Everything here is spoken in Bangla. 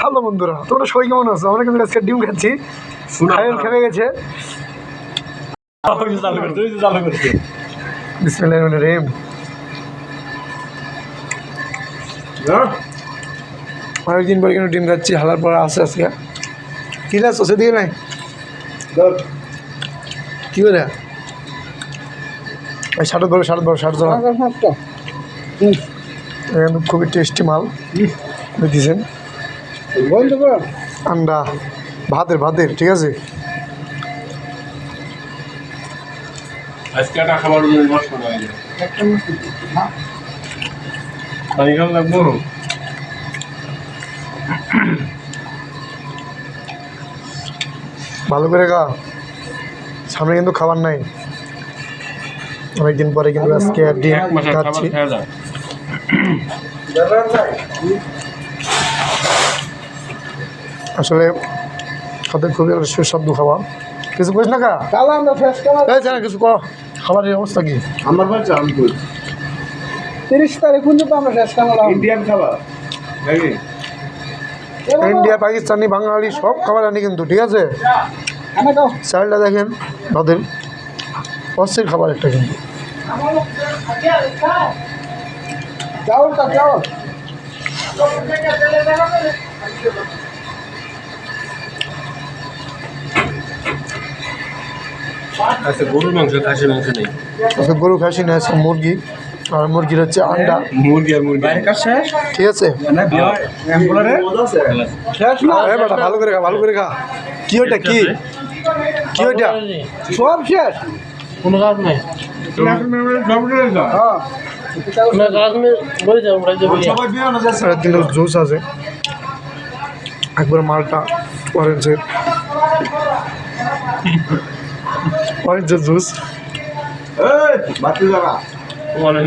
হ্যালো বন্ধুরা তোমরা সবাই কেমন আছো? আমরা কিন্তু আজকে ডিম খাচ্ছি। খায়ন খেপে গেছে। ওই করতে অনেকদিন পরে কিন্তু ডিম খাচ্ছি হালার পর আসে আজকে। কি লাগছো সেদিকে নাই? কি করে এই ষাট ধরো ষাট ধরো ষাট ধরো। খুবই টেস্টি মাল। দিয়েছেন আন্ডা ভাতের ভাতের ঠিক আছে? আজকে একটা খাবার জন্য নষ্ট হয়ে যায়। পানি খাওয়া লাগবো ভালো করে খা। সামনে কিন্তু খাবার নাই। অনেকদিন পরে কিন্তু আজকে ডিম খাচ্ছি। আসলে খাতে খুবই একটা সুস্বাদু খাবার। কিছু করিস না কা? জানা কিছু কর খাবারের অবস্থা কি? আমার আমি কই? তিরিশ তারিখ পর্যন্ত আমরা কালা ইন্ডিয়ান খাবার ইন্ডিয়া পাকিস্তানি বাঙালি সব খাবার আনি কিন্তু ঠিক আছে? চালটা দেখেন ভাতের অস্থির খাবার একটা কিন্তু। চাউলটা চাউল। আচ্ছা গরুর মাংস খাসি মাংস নেই? আজকে গরু খাসি না আজকে মুরগি। আর মুরগির হচ্ছে আন্ডা। মুরগি আর মুরগি। ঠিক আছে। ভালো করে খা ভালো করে খা। কি ওইটা কি? কি ওইটা? সব শেষ। কোনো কাজ নাই। হ্যাঁ। জুস আছে। একবার মালটা অরেঞ্জের অরেঞ্জের জুস অনেক